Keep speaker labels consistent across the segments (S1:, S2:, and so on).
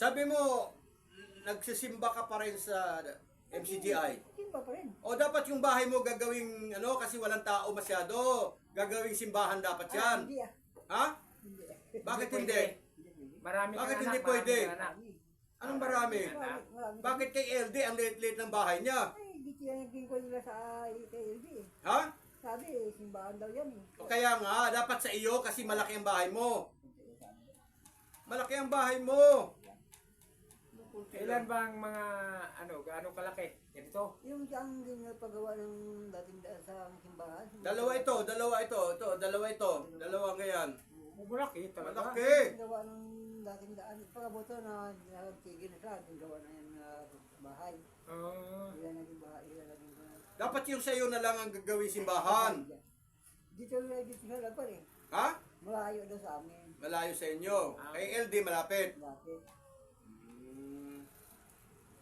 S1: Sabi mo, nagsisimba ka pa rin sa MCGI.
S2: Simba pa rin.
S1: O dapat yung bahay mo gagawing ano kasi walang tao masyado. Gagawing simbahan dapat
S2: Ah,
S1: yan.
S2: hindi ah.
S1: Ha?
S2: Hindi.
S1: Bakit
S3: Hindi
S1: hindi?
S3: Marami
S1: Bakit hindi
S3: anak,
S1: pwede?
S3: marami anak.
S1: Anong marami?
S2: Marami, marami.
S1: Bakit kay LD ang liit-liit ng bahay niya?
S2: Ay, hindi siya naging ko nila sa KLB eh.
S1: Ha?
S2: Sabi eh, simbahan daw yan eh.
S1: O kaya nga, dapat sa iyo kasi malaki ang bahay mo. Malaki ang bahay mo.
S3: Ilan ba ang mga ano, gaano kalaki? Ganito.
S2: Yung siyang ginapagawa ng dating da- sa simbahan.
S1: Dalawa ito, dalawa ito, ito, dalawa ito. Dalawa ganyan.
S3: Malaki talaga.
S1: Malaki.
S2: Gawa ng dating daan. Pagkabuto na nagtigil na siya, gawa na yan na bahay.
S3: Ah,
S2: Ilan naging bahay, ilan naging bahay.
S1: Dapat yung sa iyo na lang ang gagawing simbahan.
S2: Dito na dito sa lapan eh.
S1: Ha?
S2: Malayo daw sa amin.
S1: Malayo sa inyo. Kay LD malapit.
S2: Dati.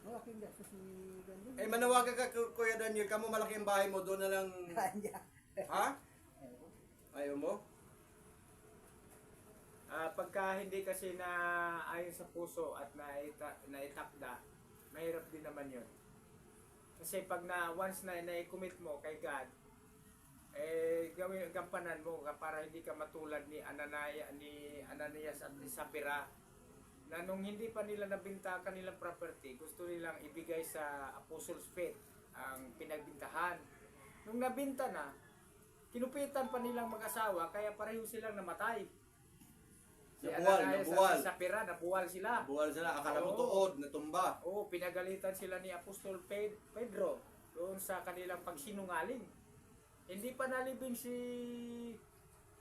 S1: Hmm.
S2: Malaking gastos ni Gandun.
S1: Eh manawagan ka Ku- Kuya Daniel, kamo malaki ang bahay mo, doon na lang.
S2: Kanya.
S1: Ha? Ayaw mo?
S3: ah, pagka hindi kasi na ayon sa puso at naita, naitakda, mahirap din naman yun. Kasi pag na once na na-commit mo kay God, eh gawin gampanan mo para hindi ka matulad ni Ananaya ni Ananias at ni Sapira na nung hindi pa nila nabinta ang kanilang property, gusto nilang ibigay sa Apostles' Faith ang pinagbintahan. Nung nabinta na, kinupitan pa nilang mag-asawa kaya pareho silang namatay. Si
S1: Nabuwal,
S3: Ananias
S1: nabuwal.
S3: at si Sapira, nabuwal sila.
S1: Buwal sila, akala mo tuod, natumba.
S3: Oo, pinagalitan sila ni Apostol Ped- Pedro doon sa kanilang pagsinungaling. Hindi pa nalibing si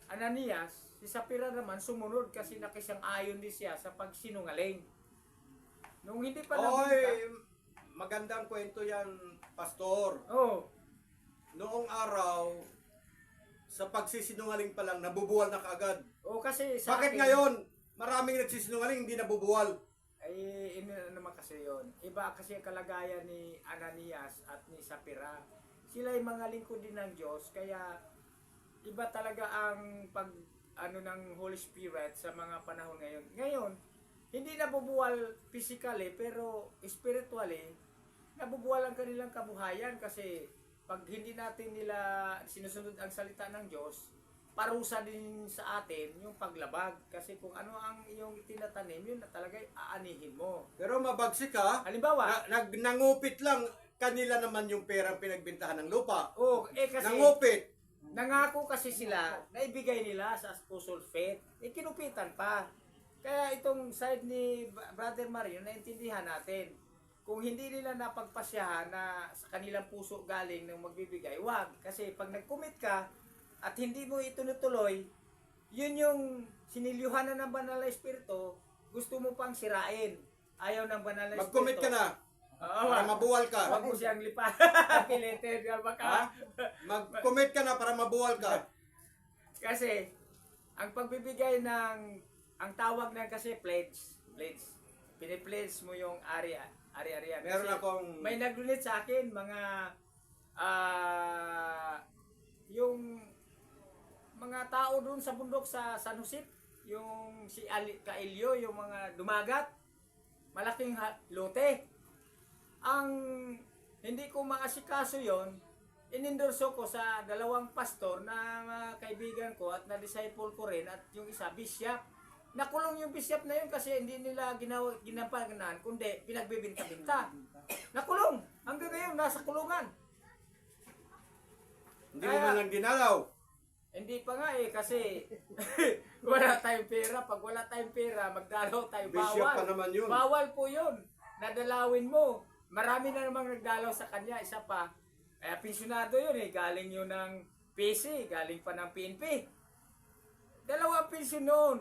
S3: Ananias, si Sapira naman sumunod kasi nakisang ayon din siya sa pagsinungaling. Nung hindi pa
S1: Oy,
S3: nabinta,
S1: magandang kwento yan, Pastor.
S3: oh,
S1: Noong araw, sa pagsisinungaling pa lang, nabubuwal na kaagad.
S3: oh kasi sa
S1: Bakit
S3: akin-
S1: ngayon, maraming nagsisinungaling, hindi nabubuwal?
S3: Ay, ini na naman kasi yon. Iba kasi ang kalagayan ni Ananias at ni Sapira. Sila ay mga lingkod din ng Diyos, kaya iba talaga ang pag ano ng Holy Spirit sa mga panahon ngayon. Ngayon, hindi nabubuwal physically pero spiritually nabubuwal ang kanilang kabuhayan kasi pag hindi natin nila sinusunod ang salita ng Diyos, parusa din sa atin yung paglabag. Kasi kung ano ang iyong tinatanim, yun na talaga aanihin mo.
S1: Pero mabagsik ka,
S3: Halimbawa,
S1: na, nag, nangupit lang, kanila naman yung perang pinagbintahan ng lupa.
S3: oh, eh kasi
S1: Nangupit.
S3: Nangako kasi sila na ibigay nila sa Apostle Faith, eh kinupitan pa. Kaya itong side ni Br- Brother Mario, naintindihan natin. Kung hindi nila napagpasyahan na sa kanilang puso galing ng magbibigay, wag. Kasi pag nag-commit ka at hindi mo itunutuloy, yun yung sinilyuhan na ng banal na espiritu, gusto mo pang sirain. Ayaw ng banal na espiritu.
S1: Mag-commit ka na,
S3: Oo,
S1: para mabuwal ka.
S3: Wag mo siyang lipa. Pilitin ka baka.
S1: Mag-commit ka na para mabuwal ka.
S3: Kasi, ang pagbibigay ng, ang tawag na kasi pledge, pledge. Pinipledge mo yung area, ari-arian.
S1: Meron
S3: Kasi
S1: akong...
S3: May nag-donate sa akin, mga, ah, yung, mga tao doon sa bundok sa San Jose, yung si Ali, Kailyo, yung mga dumagat, malaking lote. Ang hindi ko maasikaso yon inendorso ko sa dalawang pastor na kaibigan ko at na-disciple ko rin at yung isa, bishop. Nakulong yung bishop na yun kasi hindi nila ginawa, ginampanan, kundi pinagbibinta-binta. Nakulong! Hanggang ngayon, nasa kulungan.
S1: Hindi mo man lang dinalaw.
S3: Hindi pa nga eh, kasi wala tayong pera. Pag wala tayong pera, magdalaw tayo.
S1: Bishop
S3: Bawal.
S1: pa naman yun.
S3: Bawal po yun. Nadalawin mo. Marami na namang nagdalaw sa kanya. Isa pa. Kaya pensyonado yun eh. Galing yun ng PC. Galing pa ng PNP. Dalawang pensyon noon.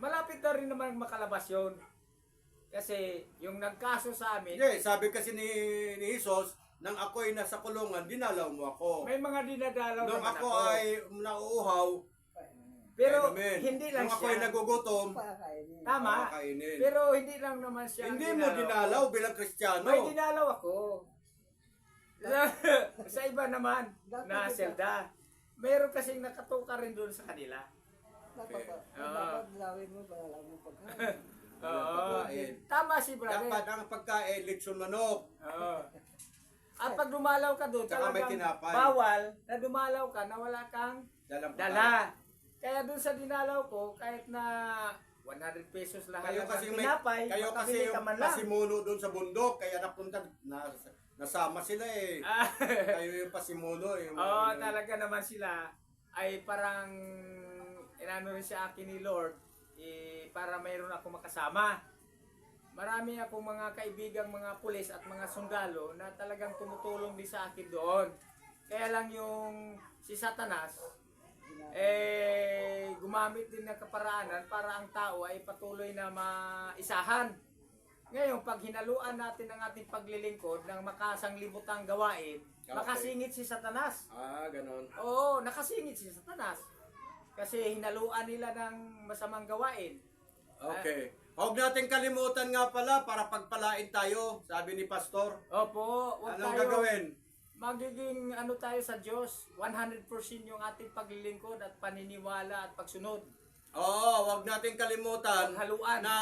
S3: Malapit na rin naman makalabas yun. Kasi yung nagkaso sa amin,
S1: Hindi, sabi kasi ni, ni Jesus, nang ako'y nasa kulungan, dinalaw mo ako.
S3: may mga dinadalaw
S1: Nung
S3: naman
S1: ako ay nauuhaw,
S3: Pero
S1: Amen.
S3: hindi lang
S1: ako'y
S3: siya.
S1: nagugutom,
S2: Pakakainin.
S3: Tama.
S1: kakainin.
S3: Pero hindi lang naman siya.
S1: Hindi mo dinalaw bilang Kristiyano.
S3: May dinalaw ako. Sa, sa iba naman,
S2: Dapat
S3: na
S2: ito.
S3: selda. Meron kasing nakatuka rin doon sa kanila.
S2: Dapat, lawin mo para alam mo pagkain.
S3: Oo.
S1: Pagkain.
S3: Tama si brother.
S1: Dapat ang pagkain, lechon manok.
S3: Oo. At pag dumalaw ka doon,
S1: Tsaka may
S3: talagang
S1: tinapay.
S3: bawal na dumalaw ka na wala kang
S1: Dalang
S3: dala. Kaya doon sa dinalaw ko, kahit na 100 pesos lahat
S1: Kayo kasi may,
S3: tinapay,
S1: kayo kasi
S3: ka man lang.
S1: pasimuno doon sa bundok, kaya napunta, na, nasama sila eh.
S3: Ah,
S1: kayo yung pasimuno. Yung,
S3: Oo, talaga naman sila ay parang inano rin sa akin ni Lord eh, para mayroon ako makasama. Marami akong mga kaibigang mga pulis at mga sundalo na talagang tumutulong din sa akin doon. Kaya lang yung si Satanas eh gumamit din ng kaparaanan para ang tao ay patuloy na maisahan. Ngayon, pag hinaluan natin ang ating paglilingkod ng makasanglibutang gawain,
S1: Okay.
S3: makasingit si Satanas.
S1: Ah, ganon.
S3: Oo, nakasingit si Satanas. Kasi hinaluan nila ng masamang gawain.
S1: Okay. Huwag natin kalimutan nga pala para pagpalain tayo, sabi ni Pastor.
S3: Opo, wag
S1: Anong
S3: tayo
S1: gagawin?
S3: Magiging ano tayo sa Diyos, 100% yung ating paglilingkod at paniniwala at pagsunod.
S1: Oo, huwag natin kalimutan
S3: Haluan.
S1: na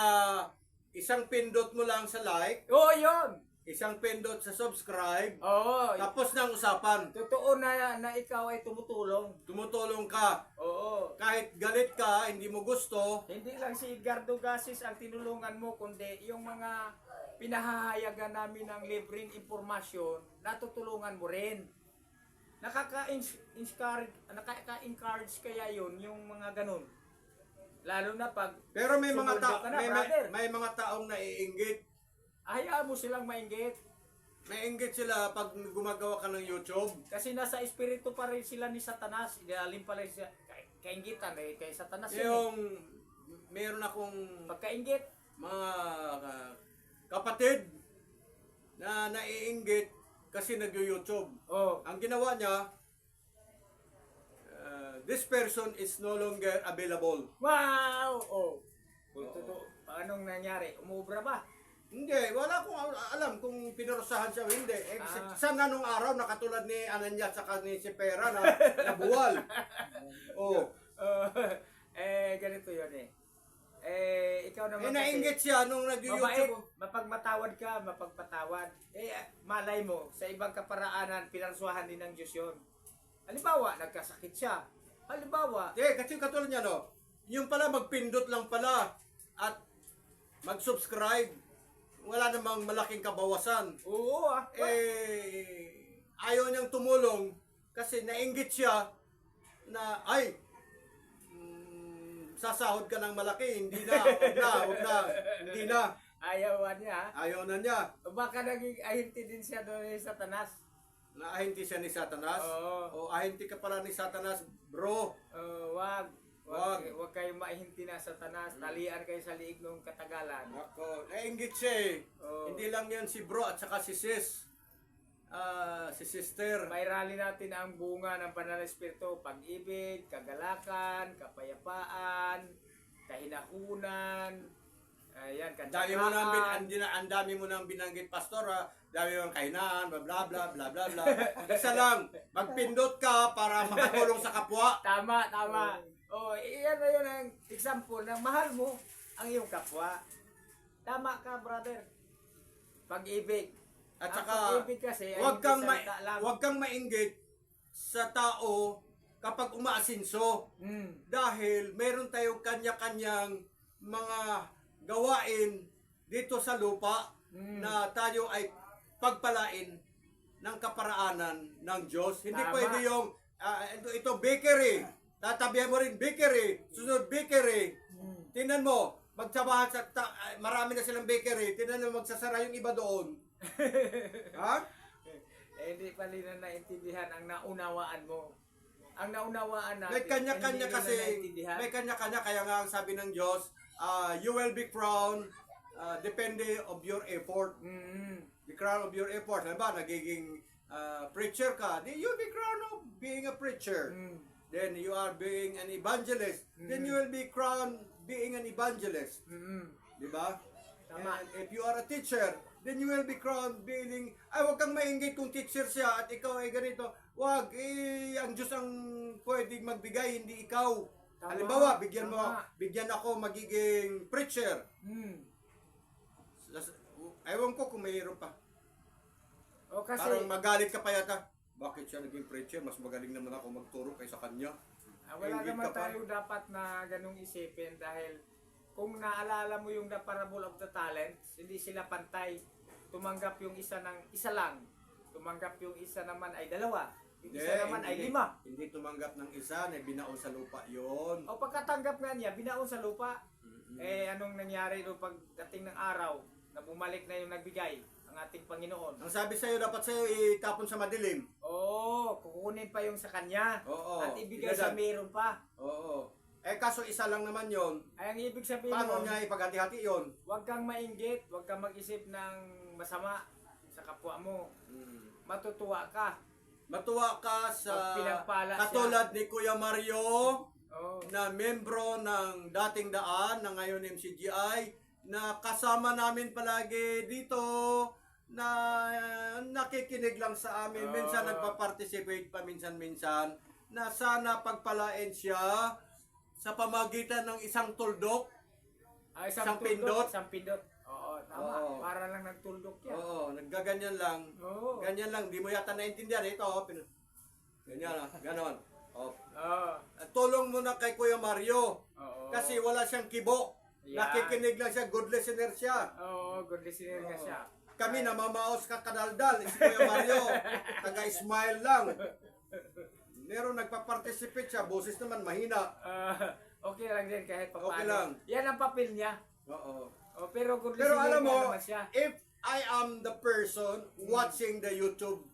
S1: isang pindot mo lang sa like,
S3: Oo, yun!
S1: isang pindot sa subscribe,
S3: Oo,
S1: tapos ng usapan.
S3: totoo na na ikaw ay tumutulong.
S1: Tumutulong ka.
S3: Oo.
S1: Kahit galit ka, hindi mo gusto,
S3: Hindi lang si Edgardo Gasis ang tinulungan mo, kundi yung mga pinahahayagan namin ng libreng impormasyon, natutulungan mo rin. Nakaka-encourage nakaka-encourage kaya yun, yung mga ganun. Lalo na pag
S1: pero may mga
S3: Sumuldo
S1: ta-
S3: ka na,
S1: may, may, may mga taong naiinggit.
S3: hayaan mo silang mainggit.
S1: Naiinggit sila pag gumagawa ka ng YouTube.
S3: Kasi nasa espiritu pa rin sila ni Satanas. Ilalim pala siya. Kay, kaingitan eh, kay Satanas yun eh.
S1: Yung meron akong
S3: Pagkaingit,
S1: mga ka- kapatid na naiinggit kasi nag-YouTube.
S3: oh,
S1: Ang ginawa niya, uh, this person is no longer available.
S3: wow! Oh, kung totoo, anong nangyari? Umubra ba?
S1: Hindi, wala akong al- alam kung pinarusahan siya o hindi. Eh,
S3: Ah.
S1: Saan na nung araw na katulad ni Ananya at ni si Pera na nabuwal. oh.
S3: Uh, eh, ganito yun eh. Eh, ikaw
S1: Eh,
S3: naman
S1: nainggit siya nung
S3: mabait,
S1: nag-YouTube.
S3: mapagmatawad ka, mapagpatawad. Eh, malay mo, sa ibang kaparaanan, pinarsuhan din ng Diyos yun. Halimbawa, nagkasakit siya. Halimbawa,
S1: Eh, kasi katulad niya, no? Yung pala magpindot lang pala at mag-subscribe. Wala namang malaking kabawasan.
S3: oo ah.
S1: eh ayaw niyang tumulong kasi nainggit siya na ay sasahod ka ng malaki hindi na wag na wag na hindi na
S3: Ayawan niya.
S1: ayaw na niya
S3: Baka naging ahinti din siya doon ni Satanas.
S1: naahinti siya ni Satanas
S3: Oo.
S1: o ahinti ka pala ni Satanas bro
S3: Uh, wag.
S1: Wag.
S3: Wag, wag kayong maihinti na Satanas. Talian kayo sa liig ng katagalan.
S1: ako nainggit siya eh
S3: Oo.
S1: hindi lang yan si bro at saka si sis Ah, si sister
S3: Pairali natin ang bunga ng banal na espiritu, pag-ibig, kagalakan, kapayapaan, kahinahunan, ayan,
S1: Ang dami mo nang bin,
S3: kadyakaan.
S1: ang, dami mo nang binanggit pastor ha. Dami mo ng kahinaan, bla bla bla bla bla bla. Isa lang, magpindot ka para makatulong sa kapwa.
S3: Tama, tama. Oh, iyan na yun ang example na mahal mo ang iyong kapwa. Tama ka, brother. Pag-ibig.
S1: At
S3: Ang
S1: saka
S3: pag-ibig kasi ay
S1: huwag kang ma-
S3: salita lang.
S1: huwag kang mainggit sa tao kapag umaasinso
S3: Mm.
S1: dahil meron tayong kanya-kanyang mga gawain dito sa lupa
S3: Mm.
S1: na tayo ay pagpalain ng kaparaanan ng Diyos. Hindi
S3: Tama.
S1: pwede yung ah, ito, ito bakery. Tatabihan mo rin bakery, sunod bakery.
S3: Mm.
S1: Tingnan mo, magsabahan sa ta- ah, marami na silang bakery. Tingnan mo magsasara yung iba doon. Ha?
S3: Eh, hindi pa nila naintindihan ang naunawaan mo. Ang naunawaan natin,
S1: May kanya-kanya
S3: hindi
S1: kasi,
S3: naintindihan.
S1: may kanya-kanya kaya nga ang sabi ng Diyos, ah, you will be crowned ah, depende of your effort.
S3: Mm.
S1: The crown of your effort. Halimbawa, nagiging ah, preacher ka, then you'll be crowned of being a preacher.
S3: Mm.
S1: Then you are being an evangelist. Then you will be crowned being an evangelist.
S3: Mm.
S1: Di ba?
S3: Tama.
S1: And if you are a teacher, then you will be crowned being, ay huwag kang maingit kung teacher siya at ikaw ay ganito. Huwag, eh, ang Diyos ang pwedeng magbigay, hindi ikaw.
S3: Tama.
S1: Halimbawa, bigyan mo,
S3: Tama.
S1: bigyan ako magiging preacher.
S3: Mm.
S1: Ewan ko kung mayroon pa.
S3: O kasi,
S1: Parang magalit ka pa yata. Bakit siya naging preacher? Mas magaling naman ako magturo kaysa kanya.
S3: ah, wala
S1: Ingit
S3: naman
S1: ka pa.
S3: tayo dapat na ganung isipin dahil kung naalala mo yung The Parable of the Talents, hindi sila pantay. Tumanggap yung isa ng isa lang. Tumanggap yung isa naman ay dalawa. Yung isa naman ay lima.
S1: Hindi tumanggap ng isa, na binaon sa lupa yon.
S3: O pagkatanggap nga niya, binaon sa lupa. Eh, anong nangyari doon pagdating ng araw na bumalik na yung nagbigay ang ating Panginoon?
S1: Ang sabi sa'yo, dapat sa'yo itapon sa madilim.
S3: Oo, kukunin pa yung sa kanya.
S1: Oo.
S3: At ibigay sa meron pa.
S1: Oo. Eh kaso isa lang naman yon.
S3: Ay, ang ibig sabihin
S1: Paano
S3: nun,
S1: niya ipaghati-hati yon?
S3: huwag kang mainggit, huwag kang mag-isip ng masama sa kapwa mo. Matutuwa ka.
S1: Matuwa ka sa
S3: Pag pinagpala siya.
S1: katulad ni Kuya Mario
S3: Oo.
S1: na membro ng dating daan na ngayon MCGI na kasama namin palagi dito na nakikinig lang sa amin. Minsan
S3: Ah.
S1: nagpa-participate pa minsan-minsan na sana pagpalain siya sa pamagitan ng isang tuldok.
S3: Ah,
S1: Isang
S3: tuldok,
S1: pindot.
S3: Isang pindot. Oo, tama.
S1: Oo.
S3: Para lang nagtuldok yan.
S1: Oo, naggaganyan lang.
S3: Oo.
S1: Ganyan lang, di mo yata naintindihan. Ito, oh, pin- ganyan lang, ganon. Oh.
S3: Oo.
S1: Tulong mo na kay Kuya Mario.
S3: Oo.
S1: Kasi wala siyang kibo.
S3: Yan.
S1: Nakikinig lang siya, good listener siya.
S3: Oo, good listener nga siya.
S1: Kami namamaos ka kadaldal, si Kuya Mario. Taga-smile lang. Meron nagpa-participate siya, boses naman mahina.
S3: Ah, okay lang din kahit pa
S1: Okay lang.
S3: Yan ang papel niya.
S1: Oo.
S3: Oh, pero good
S1: Pero
S3: listener
S1: alam mo,
S3: naman siya.
S1: if I am the person watching the YouTube,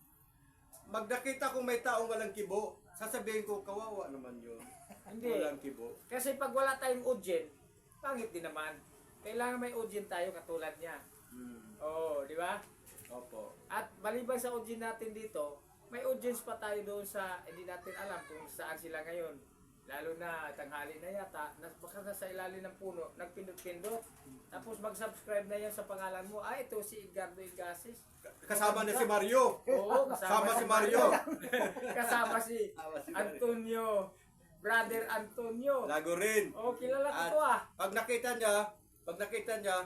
S1: magdakita kung may taong walang kibo, sasabihin ko, kawawa naman yun.
S3: Hindi.
S1: Walang kibo.
S3: Kasi pag wala tayong audience, pangit din naman. Kailangan may audience tayo katulad niya.
S1: Hmm.
S3: Oo, di ba?
S1: Opo.
S3: At maliban sa audience natin dito, may audience pa tayo doon sa hindi natin alam kung saan sila ngayon. Lalo na tanghali na yata, nas, baka nasa ilalim ng puno, nagpindot-pindot. Tapos mag-subscribe na yan sa pangalan mo. Ah, ito si Edgardo Igasis.
S1: Kasama na si Mario.
S3: Oo,
S1: Kasama si Mario.
S3: kasama si Antonio. Brother Antonio.
S1: Lago rin.
S3: Oh, kilala ko to ah.
S1: pag nakita niya, pag nakita niya,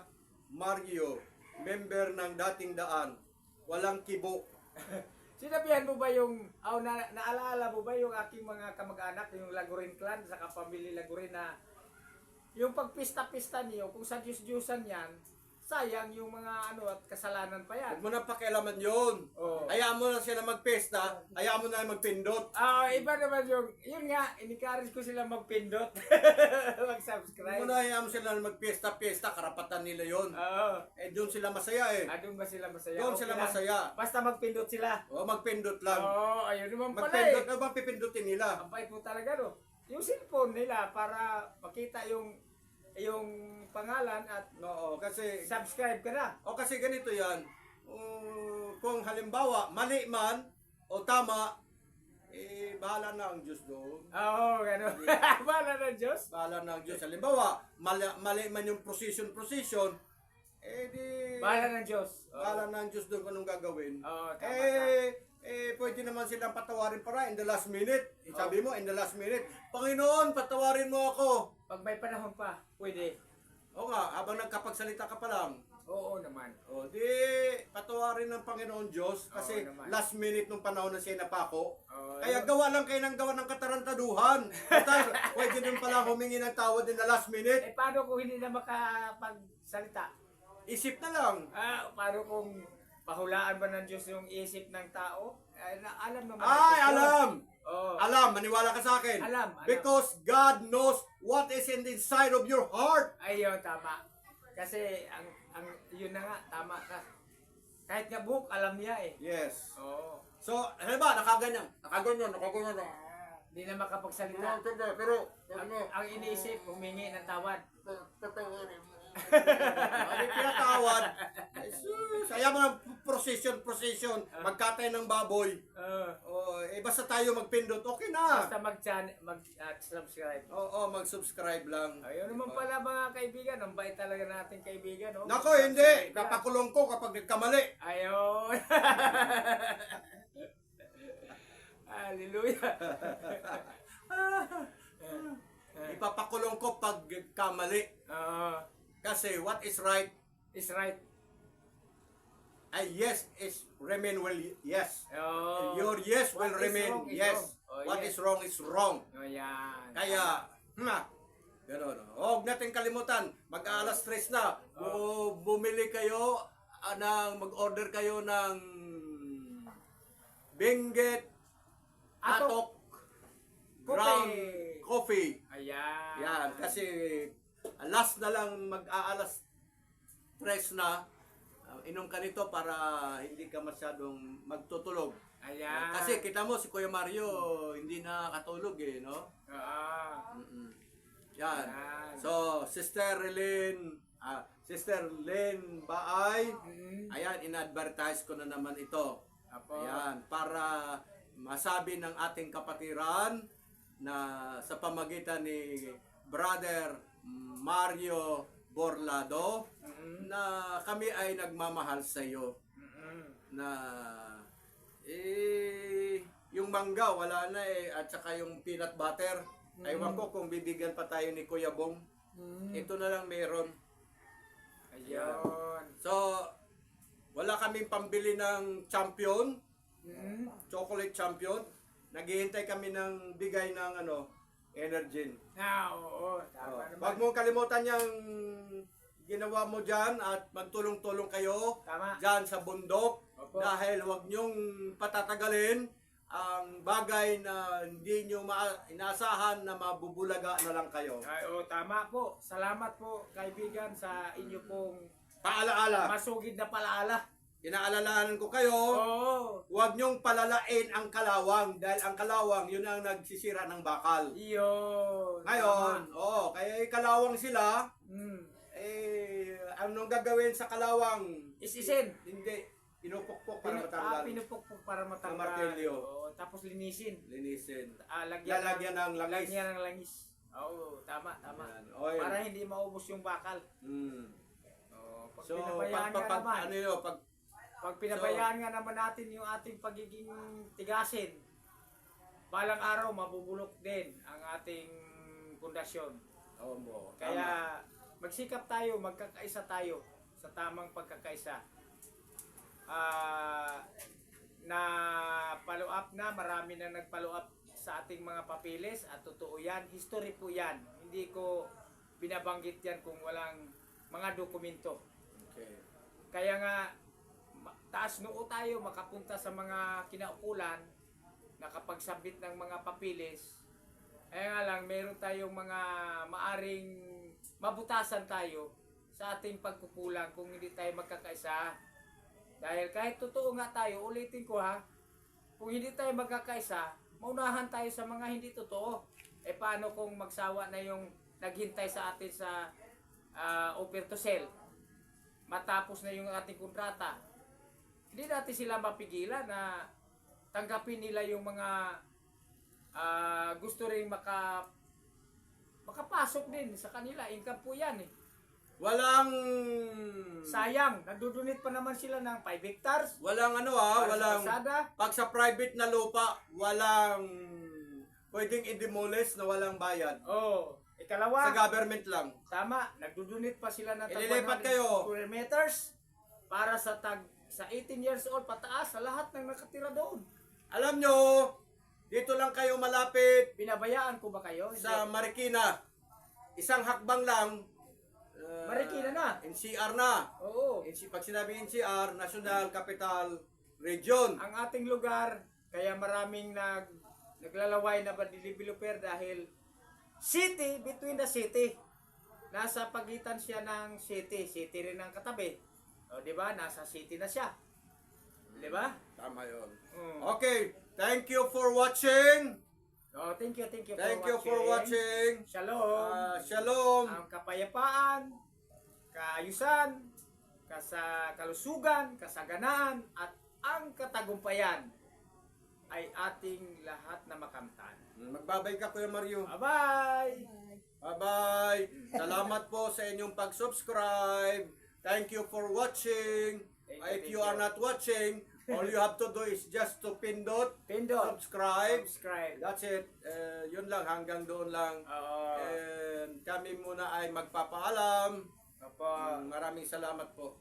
S1: Mario, member ng dating daan, walang kibo.
S3: Sinabihan mo ba yung, oh, na, naalala mo ba yung aking mga kamag-anak, yung Lagurin clan, sa kapamilya Lagurin na yung pagpista-pista niyo, kung sa Diyos-Diyosan yan, sayang yung mga ano at kasalanan pa yan.
S1: Huwag mo na pakialaman yun.
S3: Oo.
S1: Hayaan mo na sila magpesta, hayaan mo na magpindot.
S3: Ah, iba naman yung, yun nga, in-encourage ko sila magpindot,
S1: Huwag
S3: mag-subscribe.
S1: mo na hayaan mo sila na magpesta-pesta, karapatan nila yon.
S3: Oo.
S1: Eh, doon sila masaya eh.
S3: Ah, doon ba sila masaya?
S1: Doon
S3: Okay
S1: sila
S3: lang.
S1: masaya.
S3: Basta magpindot sila.
S1: O, magpindot lang.
S3: Oo, ayun naman pala
S1: Magpindot,
S3: eh.
S1: ano bang pipindutin nila?
S3: Ang bait mo talaga no. Yung cellphone nila para makita yung yung pangalan at
S1: Oo, kasi
S3: subscribe ka na.
S1: O kasi ganito yan, uh, kung halimbawa mali man o tama, eh bahala na ang Diyos doon.
S3: Oo, gano'n. Bala na Diyos.
S1: Bahala na ang Diyos. Halimbawa, mali, mali man yung position position, eh di
S3: Bala ng Diyos. Oo.
S1: bahala na ang Diyos doon kung anong gagawin.
S3: Oo, tama ka.
S1: eh, eh, pwede naman silang patawarin para in the last minute. Eh, Sabi mo, in the last minute, Panginoon, patawarin mo ako.
S3: Pag may panahon pa, pwede.
S1: O nga, habang nagkapagsalita ka pa lang,
S3: Oo naman.
S1: O di, patawarin ng Panginoon Diyos kasi
S3: Oo naman.
S1: last minute nung panahon na siya napako.
S3: Oo,
S1: Kaya gawa lang kayo ng gawa ng katarantaduhan. Total, pwede din pala humingi ng tawad din na last minute.
S3: Eh, paano kung hindi na makapagsalita?
S1: Isip na lang.
S3: Ah, paano kung pahulaan ba ng Diyos yung isip ng tao? Ay, na, alam naman. ng
S1: Ay,
S3: Diyos yun.
S1: alam!
S3: Oo.
S1: Alam, maniwala ka sa akin.
S3: Alam, alam.
S1: Because God knows what is in the inside of your heart.
S3: Ayun, tama. Kasi, ang, ang, yun na nga, tama ka. Kahit nga book, alam niya eh.
S1: Yes.
S3: Oo.
S1: So, ano ba, nakaganyan. Nakaganyan, nakaganyan.
S3: Hindi na makapagsalita.
S1: Pero, pero,
S3: Ang, ang iniisip, humingi ng tawad.
S1: Ano pinatawad? Ay, sus, Ayaw mo ng procession, procession. Magkatay ng baboy.
S3: Oo.
S1: Oh, eh basta tayo magpindot, okay na.
S3: basta mag-subscribe. Mag, ah, subscribe.
S1: Oo, mag-subscribe lang.
S3: Ayun naman pala mga kaibigan. Ang bait talaga nating kaibigan. Oh.
S1: Nako, hindi. Napakulong ko kapag nagkamali.
S3: Ayun. Hallelujah.
S1: Ipapakulong ko pag nagkamali.
S3: Oo.
S1: Kasi what is right
S3: is right.
S1: Ay yes is remain will yes.
S3: Oh.
S1: Your yes will
S3: What is
S1: remain
S3: wrong is
S1: yes.
S3: wrong. Oh,
S1: What
S3: yes.
S1: is wrong is wrong.
S3: Oh, yan.
S1: Kaya, hmm, gano'n. Huwag natin kalimutan, mag-alas stress na. Bu- bumili kayo, ah, ng, mag-order kayo ng Benguet
S3: Atok.
S1: Atok
S3: Coffee.
S1: Coffee.
S3: Ayan.
S1: Yan, kasi last na lang mag-aalas stress na. Uh, inom ka nito para hindi ka masyadong magtutulog.
S3: Ayan.
S1: Kasi kita mo si Kuya Mario hindi nakatulog eh, no?
S3: Ah.
S1: Mm-mm. Yan.
S3: Yan.
S1: So, Sister Lynn, ah, Sister Lynn Baay,
S3: Mm.
S1: ayan, in-advertise ko na naman ito.
S3: Apo.
S1: Ayan, para masabi ng ating kapatiran na sa pamagitan ni Brother Mario Borlado
S3: Mm-mm.
S1: na kami ay nagmamahal sa iyo
S3: Mm-mm.
S1: na eh yung mangga wala na eh at saka yung peanut butter aywan ko kung bibigyan pa tayo ni Kuya Bong
S3: Mm.
S1: ito na lang meron
S3: Ayun.
S1: so wala kaming pambili ng champion
S3: Mm.
S1: chocolate champion naghihintay kami ng bigay ng ano energy
S3: Ah, oo. Tama
S1: Oh,
S3: naman.
S1: Wag mo kalimutan yung ginawa mo dyan at magtulong-tulong kayo
S3: Tama.
S1: dyan sa bundok
S3: Opo.
S1: dahil wag nyong patatagalin ang bagay na hindi nyo ma- inaasahan na mabubulaga na lang kayo.
S3: Ay, oo, tama po. Salamat po, kaibigan, sa inyo pong
S1: Paalaala,
S3: masugid na palaala.
S1: Inaalalahanan ko kayo,
S3: Oo.
S1: huwag nyong palalain ang kalawang dahil ang kalawang yun ang nagsisira ng bakal.
S3: Iyon.
S1: Ngayon,
S3: Tama.
S1: oh, kaya kalawang sila,
S3: Mm.
S1: eh, anong gagawin sa kalawang?
S3: Isisin.
S1: Hindi, pinupukpok para
S3: Pinu-
S1: matanggal.
S3: ah, pinupukpok para matanggal.
S1: Ng martilyo.
S3: Oo, tapos linisin.
S1: Linisin.
S3: Ah, lagyan,
S1: Lalagyan ng langis.
S3: Lagyan ng langis. Oo, tama, tama.
S1: Yan. Oil.
S3: Para hindi maubos yung bakal.
S1: Mm.
S3: Oo, pag
S1: So,
S3: pinabayaan
S1: pag, pag, pag,
S3: naman,
S1: ano yun, pag,
S3: pag pinabayaan nga naman natin yung ating pagiging tigasin, balang araw mabubulok din ang ating pundasyon.
S1: oh, mo.
S3: Kaya magsikap tayo, magkakaisa tayo sa tamang pagkakaisa. Ah, na follow up na, marami na nag-follow up sa ating mga papilis at totoo yan, history po yan. Hindi ko binabanggit yan kung walang mga dokumento.
S1: Okay.
S3: Kaya nga, taas noo tayo makapunta sa mga kinaukulan, nakapagsabit ng mga papilis. Kaya nga lang, meron tayong mga maaring mabutasan tayo sa ating pagkukulang kung hindi tayo magkakaisa. Dahil kahit totoo nga tayo, ulitin ko ha, kung hindi tayo magkakaisa, maunahan tayo sa mga hindi totoo. E paano kung magsawa na yung naghintay sa atin sa ah, offer to sell? matapos na yung ating kontrata, hindi natin sila mapigilan na tanggapin nila yung mga ah, gusto rin maka makapasok din sa kanila. Income po yan eh.
S1: Walang,
S3: Sayang, nagdudunit pa naman sila ng 5 hectares.
S1: walang ano ah,
S3: sa
S1: walang,
S3: kalsada.
S1: pag sa private na lupa, walang pwedeng i-demolish na walang bayad.
S3: Oh,
S1: Sa
S3: ikalawa,
S1: government lang.
S3: tama, nagdudunit pa sila ng
S1: Ililipat
S3: 100
S1: kayo.
S3: square meters para sa tag sa 18 years old pataas sa lahat ng nakatira doon.
S1: Alam nyo, dito lang kayo malapit
S3: Binabayaan ko ba kayo?
S1: sa. Marikina. Isang hakbang lang. uh,
S3: Marikina na.
S1: NCR na.
S3: Oo.
S1: NC, pag sinabi NCR, National Capital Region.
S3: ang ating lugar, kaya maraming nag naglalaway na developer dahil city between the city. Nasa pagitan siya ng city, city rin ang katabi. O di ba? Nasa city na siya. Di ba?
S1: Tama yun.
S3: Mm.
S1: Okay, thank you for watching.
S3: Oh, thank you, thank you
S1: Thank
S3: for
S1: you
S3: watching.
S1: for watching.
S3: Shalom.
S1: Ah, shalom.
S3: ang kapayapaan, kaayusan, kasa kalusugan, kasaganaan, at ang katagumpayan ay ating lahat na makamtan.
S1: Magbabay ka Kuya Mario.
S3: Bye-bye!
S1: Bye-bye. Salamat po sa inyong pag-subscribe. Thank you for watching.
S3: Thank you,
S1: If
S3: thank
S1: you are
S3: you.
S1: not watching, all you have to do is just to pindot,
S3: Pindot.
S1: subscribe.
S3: Subscribe.
S1: That's it. Eh, yun lang, hanggang doon lang.
S3: Oo.
S1: And kami muna ay magpapaalam.
S3: Opo.
S1: Maraming salamat po.